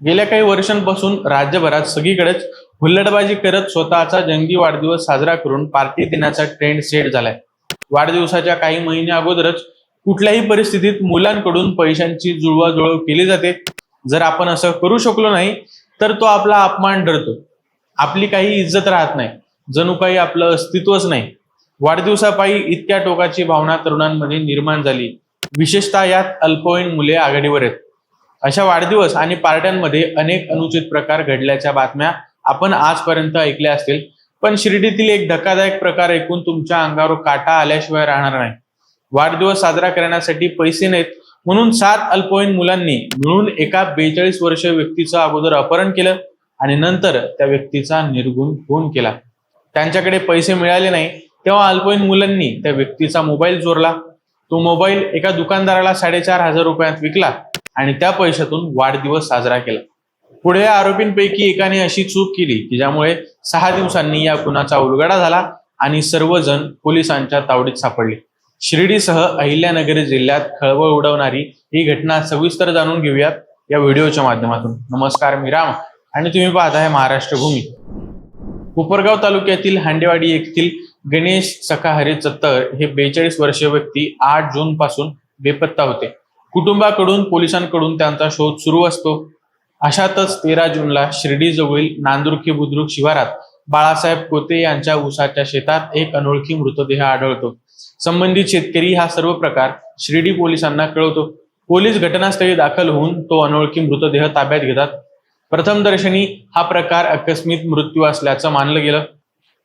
गेल्या काही वर्षांपासून राज्यभरात सगळीकडेच हुल्लडबाजी करत स्वतःचा जंगी वाढदिवस साजरा करून पार्टी देण्याचा ट्रेंड सेट झालाय. वाढदिवसाच्या काही महिने अगोदरच कुठल्याही परिस्थितीत मुलांकडून पैशांची जुळवाजुळव केली जाते. जर आपण असं करू शकलो नाही तर तो आपला अपमान ठरतो. आपली काही इज्जत राहत नाही. जणू काही आपलं अस्तित्वच नाही. वाढदिवसापायी इतक्या टोकाची भावना तरुणांमध्ये निर्माण झाली. विशेषतः यात अल्पवयीन मुले आघाडीवर आहेत. अशा वाढदिवस आणि पार्ट्यांमध्ये अनेक अनुचित प्रकार घडल्याच्या बातम्या आपण आजपर्यंत ऐकल्या असतील. पण शिर्डीतील एक धक्कादायक प्रकार ऐकून तुमच्या अंगावर काटा आल्याशिवाय राहणार नाही. वाढदिवस साजरा करण्यासाठी पैसे नाहीत म्हणून सात अल्पवयीन मुलांनी मिळून एका बेचाळीस वर्ष व्यक्तीचं अगोदर अपहरण केलं आणि नंतर त्या व्यक्तीचा निर्गुण फोन केला. त्यांच्याकडे पैसे मिळाले नाही तेव्हा अल्पवयीन मुलांनी त्या व्यक्तीचा मोबाईल चोरला. तो मोबाईल एका दुकानदाराला साडेचार हजार रुपयात विकला. आणि त्या पैशातून वाढदिवस साजरा केला. पुढे आरोपींपैकी एकाने अशी चूक केली की ज्यामुळे सहा दिवसांनी या खुनाचा उलगडा झाला आणि सर्वजण पोलिसांच्या तावडीत सापडले. शिर्डीसह अहिल्यानगर जिल्ह्यात खळबळ उडवणारी ही घटना सविस्तर जाणून घेऊयात या व्हिडिओच्या माध्यमातून. नमस्कार मी राम. आणि तुम्ही पाहताय महाराष्ट्र भूमी. कोपरगाव तालुक्यातील हांडेवाडी येथील गणेश सखाहरी चत्तर हे बेचाळीस वर्षीय व्यक्ती आठ जून पासून बेपत्ता होते. कुटुंबाकडून पोलिसांकडून त्यांचा शोध सुरू असतो. अशातच तेरा जूनला शिर्डीजवळील नांदुर्खी बुद्रुक शिवारात बाळासाहेब कोते यांच्या ऊसाच्या शेतात एक अनोळखी मृतदेह आढळतो. संबंधित शेतकरी हा सर्व प्रकार शिर्डी पोलिसांना कळवतो. पोलीस घटनास्थळी दाखल होऊन तो अनोळखी मृतदेह ताब्यात घेतात. प्रथमदर्शनी हा प्रकार आकस्मिक मृत्यू असल्याचं मानलं गेलं.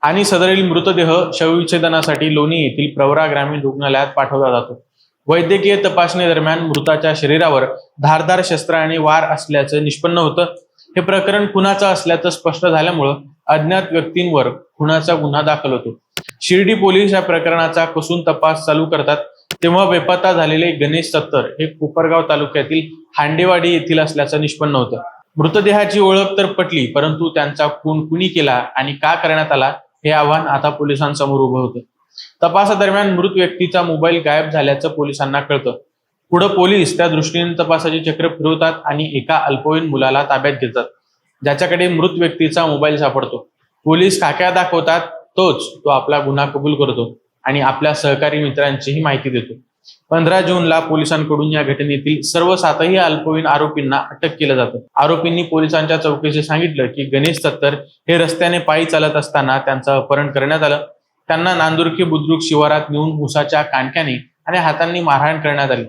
आणि सदरील मृतदेह शवविच्छेदनासाठी लोणी येथील प्रवरा ग्रामीण रुग्णालयात पाठवला जातो. वैद्यकीय तपासणी दरम्यान मृताच्या शरीरावर धारदार शस्त्राने वार असल्याचं निष्पन्न होतं. हे प्रकरण खुनाचं असल्याचं स्पष्ट झाल्यामुळं अज्ञात व्यक्तींवर खुनाचा गुन्हा दाखल होतो. शिर्डी पोलीस या प्रकरणाचा कसून तपास चालू करतात. तेव्हा बेपत्ता झालेले गणेश सत्तर हे कोपरगाव तालुक्यातील हांडेवाडी येथील असल्याचं निष्पन्न होतं. मृतदेहाची ओळख तर पटली परंतु त्यांचा खून कुणी केला आणि का करण्यात आला हे आव्हान आता पोलिसांसमोर उभं होतं. तपासादरम्यान मृत व्यक्तीचा मोबाईल गायब झाल्याचं पोलिसांना कळतं. पुढे पोलीस त्या दृष्टीने तपासाची चक्र फिरवतात आणि एका अल्पवयीन मुलाला ताब्यात घेतात ज्याच्याकडे मृत व्यक्तीचा मोबाईल सापडतो. पोलीस खाक्या दाखवतात तोच तो आपला गुन्हा कबूल करतो आणि आपल्या सहकारी मित्रांचीही माहिती देतो. पंधरा जूनला पोलिसांकडून या घटनेतील सर्व सातही अल्पवयीन आरोपींना अटक केलं जातं. आरोपींनी पोलिसांच्या चौकशीत सांगितलं की गणेश सत्तर हे रस्त्याने पायी चालत असताना त्यांचं अपहरण करण्यात आलं. त्यांना नांदुर्की बुद्रुक शिवारात नेऊन उसाच्या कानक्याने आणि हातांनी मारहाण करण्यात आली.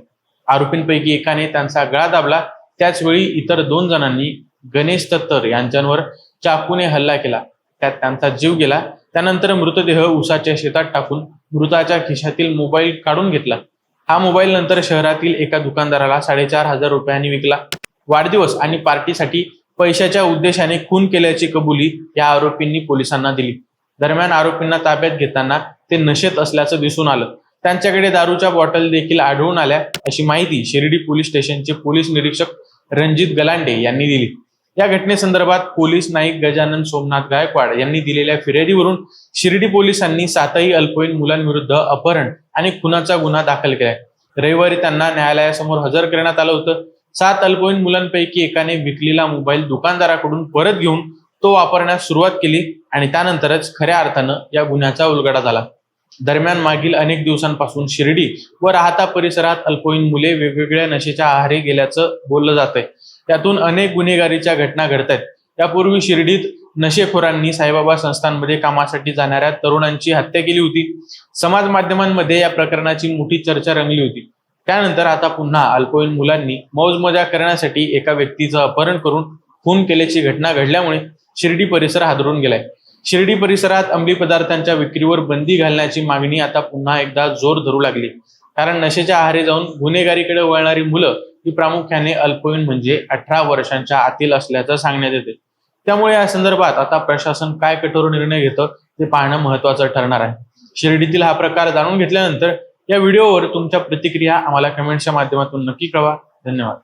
आरोपींपैकी एकाने त्यांचा गळा दाबला. त्याचवेळी इतर दोन जणांनी गणेश तत्तर यांच्यावर चाकूने हल्ला केला. त्यात त्यांचा जीव गेला. त्यानंतर मृतदेह उसाच्या शेतात टाकून मृताच्या खिशातील मोबाईल काढून घेतला. हा मोबाईल नंतर शहरातील एका दुकानदाराला साडेचार हजार रुपयांनी विकला. वाढदिवस आणि पार्टीसाठी पैशाच्या उद्देशाने खून केल्याची कबुली या आरोपींनी पोलिसांना दिली. दरम्यान आरोपींना ताब्यात घेताना ते नशेत असल्याचं दिसून आलं. त्यांच्याकडे दारूच्या बॉटल देखील आढळून आल्या अशी माहिती शिर्डी पोलीस स्टेशनचे पोलीस निरीक्षक रणजित गलांडे यांनी दिली. या घटनेसंदर्भात पोलीस नाईक गजानन सोमनाथ गायकवाड यांनी दिलेल्या फिर्यादीवरून शिर्डी पोलिसांनी सातही अल्पवयीन मुलांविरुद्ध अपहरण आणि खुनाचा गुन्हा दाखल केलाय. रविवारी त्यांना न्यायालयासमोर हजर करण्यात आलं होतं. सात अल्पवयीन मुलांपैकी एकाने विकलेला मोबाईल दुकानदाराकडून परत घेऊन तो वापरण्यास सुरुवात केली आणि त्यानंतरच खऱ्या अर्थानं या गुन्ह्याचा उलगडा झाला. दरम्यान मागील अनेक दिवसांपासून शिर्डी व राहता परिसरात अल्पवयीन मुले वेगवेगळ्या नशेच्या आहारी गेल्याचं बोललं जातंय. त्यातून अनेक गुन्हेगारीच्या घटना घडत आहेत त्यापूर्वी शिर्डीत नशेखोरांनी साईबाबा संस्थांमध्ये कामासाठी जाणाऱ्या तरुणांची हत्या केली होती. समाज माध्यमांमध्ये या प्रकरणाची मोठी चर्चा रंगली होती. त्यानंतर आता पुन्हा अल्पवयीन मुलांनी मौज मजा करण्यासाठी एका व्यक्तीचं अपहरण करून खून केल्याची घटना घडल्यामुळे शिर्डी परिसर हादरून गेलाय. शिर्डी परिसरात अंमली पदार्थांच्या विक्रीवर बंदी घालण्याची मागणी आता पुन्हा एकदा जोर धरू लागली. कारण नशेच्या आहारी जाऊन गुन्हेगारीकडे वळणारी मुलं ही प्रामुख्याने अल्पवयीन म्हणजे अठरा वर्षांच्या आतील असल्याचं सांगण्यात येते. त्यामुळे या संदर्भात आता प्रशासन काय कठोर निर्णय घेतं ते पाहणं महत्वाचं ठरणार आहे. शिर्डीतील हा प्रकार जाणून घेतल्यानंतर या व्हिडिओवर तुमच्या प्रतिक्रिया आम्हाला कमेंटच्या माध्यमातून नक्की कळवा. धन्यवाद.